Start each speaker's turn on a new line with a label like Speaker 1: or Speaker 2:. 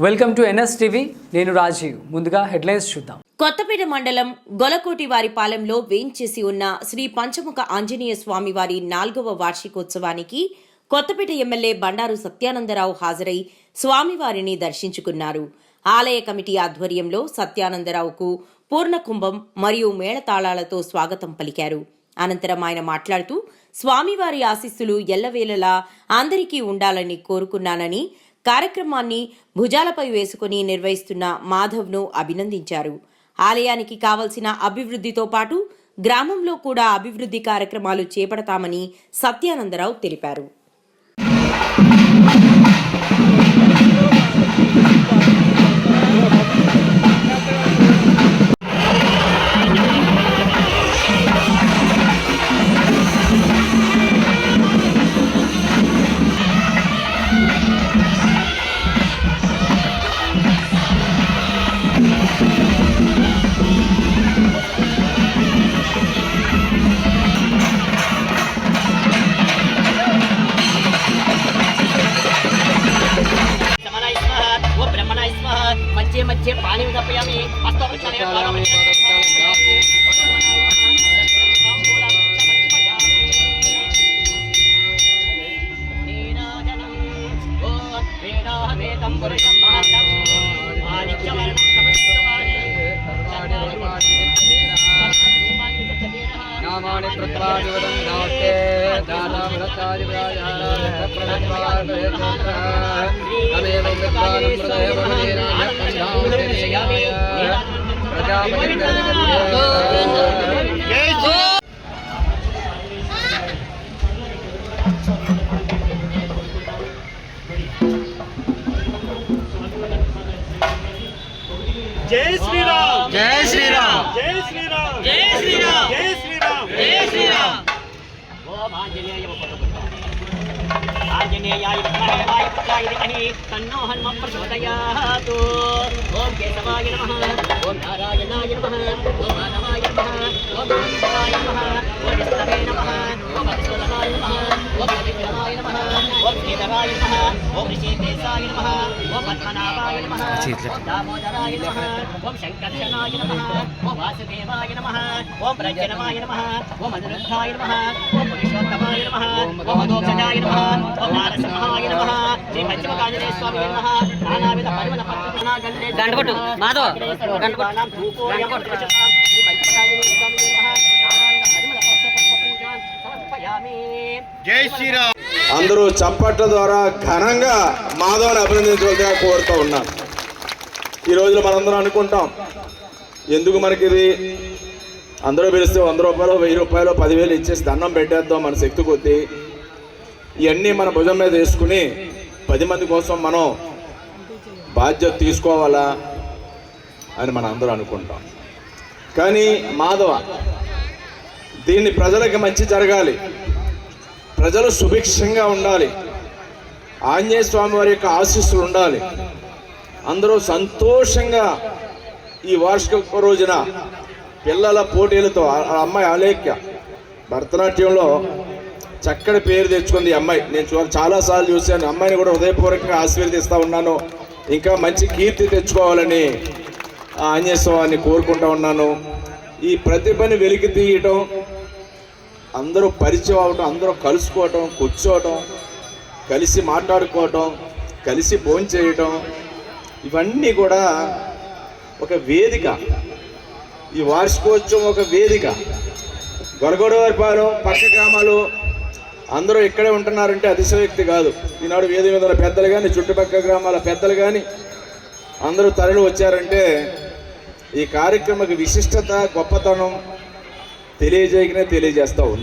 Speaker 1: Welcome to NS TV. నేను రాజీవ్. ముందుగా headlines చూద్దాం.
Speaker 2: కొత్తపేట మండలం గొలకోటి వారి పాలెంలో వేయించేసి ఉన్న శ్రీ పంచముఖ ఆంజనేయ స్వామి వారి నాలుగవ వార్షికోత్సవానికి కొత్తపేట ఎమ్మెల్యే బండారు సత్యానందరావు హాజరై స్వామివారిని దర్శించుకున్నారు. ఆలయ కమిటీ ఆధ్వర్యంలో సత్యానందరావుకు పూర్ణకుంభం మరియు మేళతాళాలతో స్వాగతం పలికారు. అనంతరం ఆయన మాట్లాడుతూ స్వామివారి ఆశీస్సులు ఎల్లవేళలా అందరికీ ఉండాలని కోరుకున్నానని కార్యక్రమాన్ని భుజాలపై వేసుకుని నిర్వహిస్తున్న మాధవ్ను అభినందించారు. ఆలయానికి కావలసిన అభివృద్ధితో పాటు గ్రామంలో కూడా అభివృద్ధి కార్యక్రమాలు చేపడతామని సత్యానందరావు తెలిపారు.
Speaker 3: इदानीं कल्पयामि अष्टवृक्षणेन నామాని కృత్వాదివదం నాస్తే
Speaker 4: జై శ్రీరామ్
Speaker 3: జై శ్రీరామ్
Speaker 4: జై శ్రీరామ్
Speaker 3: జై శ్రీరామ్
Speaker 4: జై శ్రీరామ్
Speaker 3: జై శ్రీరామ్ ఓం ఆంజనేయ ఆంజనేయాయ మహేవాయ పుత్రాయ ధీమహి తన్నో హనుమ ప్రచోదయాత్ ఓం కేశవాయ నమః ఓం నారాయణాయ నమః ఓం మాధవాయ నమః ఓం గోవిందాయ నమః ఓం విష్ణవే నమః ఓం మధుసూదనాయ నమః ఓం విక్రమాయ నమః ఓం శ్రీధరాయ నమః ఓం ఋషికేశాయ నమః ఓం పద్మనాభాయ నమః ఓం దామోదరాయ నమః ఓం శంకర్షణాయ నమః ఓం వాసుదేవాయ నమః ఓం ప్రజనమాయ నమః ఓం అనురుద్ధాయ నమః ఓం పురుషోత్తమాయ నమః ఓం మధోక్షజాయ నమః ఓం నారసింహాయ నమః శ్రీ పంచమకాంజనేయ స్వామి నమః. నానావిధ పరిమళ పత్రనా గండే గంటకొట్టు మాధవ గంటకొట్టు ధూపోయం శ్రీ పంచమకాంజనేయ స్వామి నమః. నానావిధ పరిమళ పత్ర పూజాన్ సమర్పయామి.
Speaker 4: జై శ్రీరామ్.
Speaker 5: అందరూ చప్పట్ల ద్వారా ఘనంగా మాధవని అభినందించవలసిగా కోరుతూ ఉన్నాను ఈ రోజున మనందరం అనుకుంటాం ఎందుకు మనకి ఇది? అందరూ పిలిస్తే వంద రూపాయలు వెయ్యి రూపాయలు పదివేలు ఇచ్చేసి దండం పెట్టేద్దాం మన శక్తి కొద్దీ. ఇవన్నీ మన భుజం మీద వేసుకుని పది మంది కోసం మనం బాధ్యత తీసుకోవాలా అని మనం అందరూ అనుకుంటాం. కానీ మాధవ దీన్ని ప్రజలకు మంచి జరగాలి. ప్రజలు సుభిక్షంగా ఉండాలి. ఆంజనేయ స్వామి వారి యొక్క ఆశీస్సులు ఉండాలి. అందరూ సంతోషంగా ఈ వార్షిక రోజున పిల్లల పోటీలతో ఆ అమ్మాయి అలేఖ్య భరతనాట్యంలో చక్కటి పేరు తెచ్చుకుంది ఈ అమ్మాయి. నేను చూ- చాలాసార్లు చూశాను. అమ్మాయిని కూడా హృదయపూర్వకంగా ఆశీర్వదిస్తూ ఉన్నాను. ఇంకా మంచి కీర్తి తెచ్చుకోవాలని ఆంజనేయస్వామిని కోరుకుంటూ ఉన్నాను. ఈ ప్రతిభని వెలికి తీయటం అందరూ పరిచయం అవటం అందరూ కలుసుకోవటం కూర్చోవటం కలిసి మాట్లాడుకోవటం కలిసి భోంచేయటం ఇవన్నీ కూడా ఒక వేదిక. ఈ వార్షికోత్సవం ఒక వేదిక. గొరగొడవారిపాలెం పక్క గ్రామాలు అందరూ ఇక్కడే ఉంటున్నారంటే అతిశయోక్తి కాదు. ఈనాడు వేది మీద పెద్దలు కానీ చుట్టుపక్కల గ్రామాల పెద్దలు కానీ అందరూ తరలి వచ్చారంటే ఈ కార్యక్రమకి విశిష్టత గొప్పతనం తెలియజేయకనే తెలియజేస్తూ ఉంది.